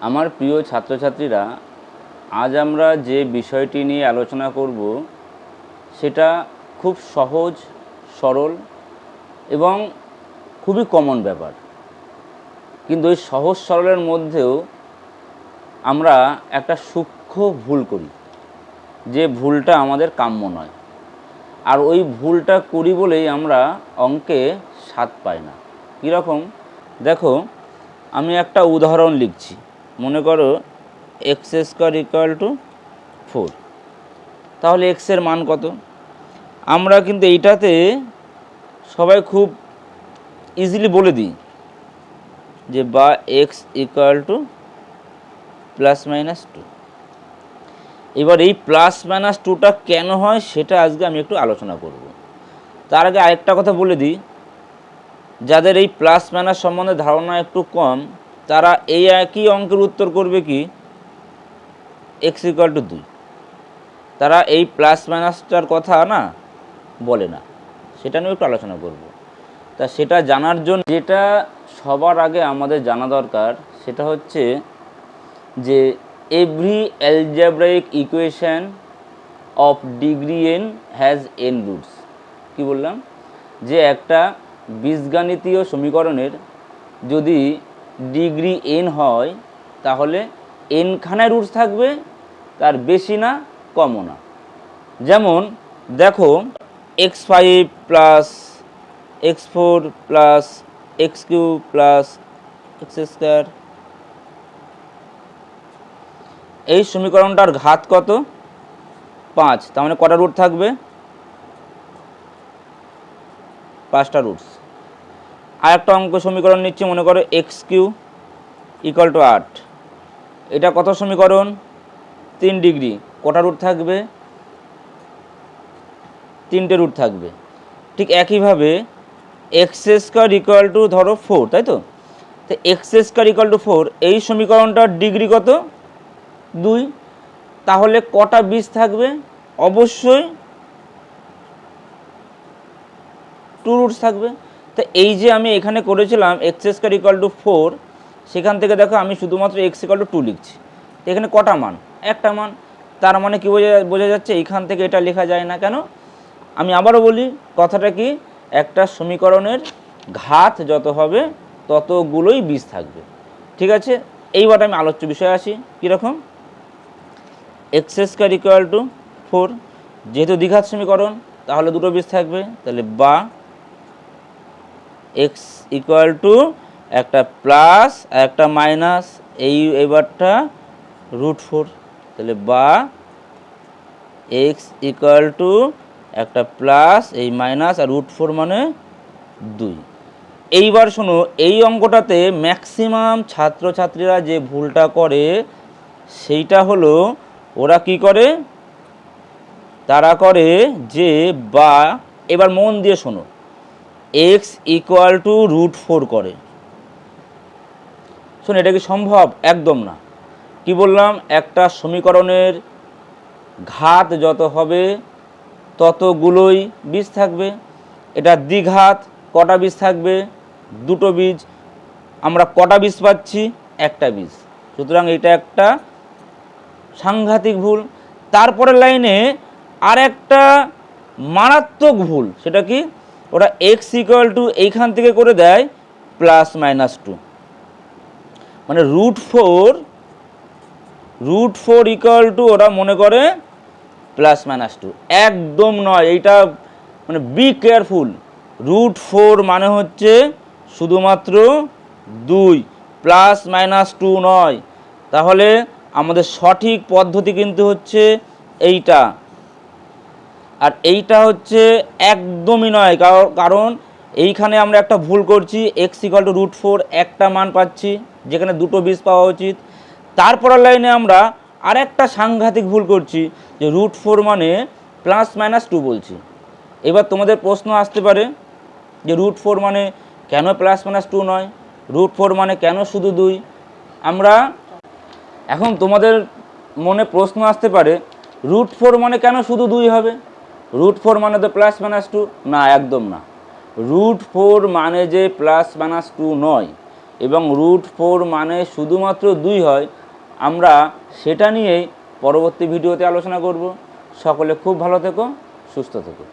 আমার প্রিয় ছাত্রছাত্রীরা, আজ আমরা যে বিষয়টি নিয়ে আলোচনা করব, সেটা খুব সহজ, সরল এবং খুবই কমন ব্যাপার। কিন্তু ওই সহজ, সরলের মধ্যেও আমরা একটা সূক্ষ্ম ভুল করি, যে ভুলটা আমাদের কাম্য নয়। আর ওই ভুলটা করি বলেই আমরা অঙ্কে স্বাদ পাই না। কীরকম? দেখো, আমি একটা উদাহরণ লিখছি। মনে করো x square equal to four তাহলে এক্সের মান কত? আমরা কিন্তু এইটাতে সবাই খুব ইজিলি বলে দিই যে বা x equal to plus minus two এবার এই প্লাস মাইনাস টুটা কেন হয় সেটা আজকে আমি একটু আলোচনা করব। তার আগে আরেকটা কথা বলে দিই, যাদের এই প্লাস মাইনাস সম্বন্ধে ধারণা একটু কম তারা এই একই অঙ্কের উত্তর করবে কি? এক্স ইকুয়াল টু দুই। তারা এই প্লাস মাইনাসটার কথা না বলে না। সেটা নিয়ে একটু আলোচনা করব। তা সেটা জানার জন্য যেটা সবার আগে আমাদের জানা দরকার, সেটা হচ্ছে যে every algebraic equation of degree n has n roots কি বললাম? যে একটা বীজগাণিতীয় সমীকরণের যদি ডিগ্রি এন হয়, তাহলে এনখানে রুটস থাকবে, তার বেশি না, কমও না। যেমন, দেখো, x five plus x four plus x cube plus x square. এই সমীকরণটার ঘাত কত? পাঁচ, তার মানে কটা রুট থাকবে? পাঁচটা রুটস। আর একটা অঙ্ক সমীকরণ নিচ্ছি, মনে করো এক্স কিউ ইকুয়াল টু আট। এটা কত সমীকরণ? তিন ডিগ্রি। কটা রুট থাকবে? তিনটে রুট থাকবে। ঠিক একইভাবে এক্স স্কোয়ার ইকুয়াল টু ধরো ফোর তাই তো? তো x square equal to four এই সমীকরণটার ডিগ্রি কত? দুই। তাহলে কটা বীজ থাকবে? অবশ্যই টু রুটস থাকবে। তো এই যে আমি এখানে করেছিলাম x square equal to four সেখান থেকে দেখো আমি শুধুমাত্র এক্স ইকুয়াল টু টু লিখছি। তো এখানে কটা মান? একটা মান। তার মানে কি বোঝা বোঝা যাচ্ছে এইখান থেকে এটা লেখা যায় না কেন? আমি আবারও বলি, কথাটা কি? একটা সমীকরণের ঘাত যত হবে, ততগুলোই বীজ থাকবে। ঠিক আছে? এইবার আমি আলোচ্য বিষয়ে আসি। কীরকম? X square equal to four যেহেতু দ্বিঘাত সমীকরণ, তাহলে দুটো বীজ থাকবে। তাহলে বা এক্স ইকুয়াল টু একটা প্লাস আর একটা মাইনাস এই এবারটা রুট ফোর তাহলে বা এক্স ইকুয়াল টু একটা প্লাস এই মাইনাস আর রুট ফোর মানে দুই। এইবার শোনো, এই অঙ্কটাতে ম্যাক্সিমাম ছাত্রছাত্রীরা যে ভুলটা করে, সেইটা হলো ওরা কি করে? তারা করে যে বা, এবার মন দিয়ে শোনো। X equal to root four করে। শোন, এটা কি সম্ভব? একদম না। কি বললাম? একটা সমীকরণের ঘাত যত হবে, ততগুলোই বীজ থাকবে। এটা দ্বিঘাত, কটা বীজ থাকবে? দুটো বীজ। আমরা কটা বীজ পাচ্ছি? একটা বীজ। সুতরাং এটা একটা সাংঘাতিক ভুল। তারপরের লাইনে আর একটা মারাত্মক ভুল। সেটা কি? ওরা এক্স ইকুয়াল টু এইখান থেকে করে দেয় প্লাস মাইনাস টু মানে root four root four equal to ওরা মনে করে প্লাস মাইনাস টু একদম নয়, এইটা মানে বি কেয়ারফুল রুট ফোর মানে হচ্ছে শুধুমাত্র দুই প্লাস মাইনাস টু নয়। তাহলে আমাদের সঠিক পদ্ধতি কিন্তু হচ্ছে এইটা। আর এইটা হচ্ছে একদমই নয়, কারণ- এইখানে আমরা একটা ভুল করছি x equal to root four একটা মান পাচ্ছি, যেখানে দুটো বীজ পাওয়া উচিত। তারপরের লাইনে আমরা আরেকটা সাংঘাতিক ভুল করছি, যে রুট ফোর মানে প্লাস মাইনাস টু বলছি। এবার তোমাদের প্রশ্ন আসতে পারে, যে রুট ফোর মানে কেন প্লাস মাইনাস টু নয়? রুট ফোর মানে কেন শুধু দুই? আমরা এখন তোমাদের মনে প্রশ্ন আসতে পারে রুট ফোর মানে কেন শুধু দুই হবে? রুট ফোর মানে তো প্লাস মাইনাস টু না, একদম না। রুট ফোর মানে যে প্লাস মাইনাস টু নয়, এবং রুট ফোর মানে শুধুমাত্র দুই হয়, আমরা সেটা নিয়েই পরবর্তী ভিডিওতে আলোচনা করব। সকলে খুব ভালো থেকো, সুস্থ থেকো।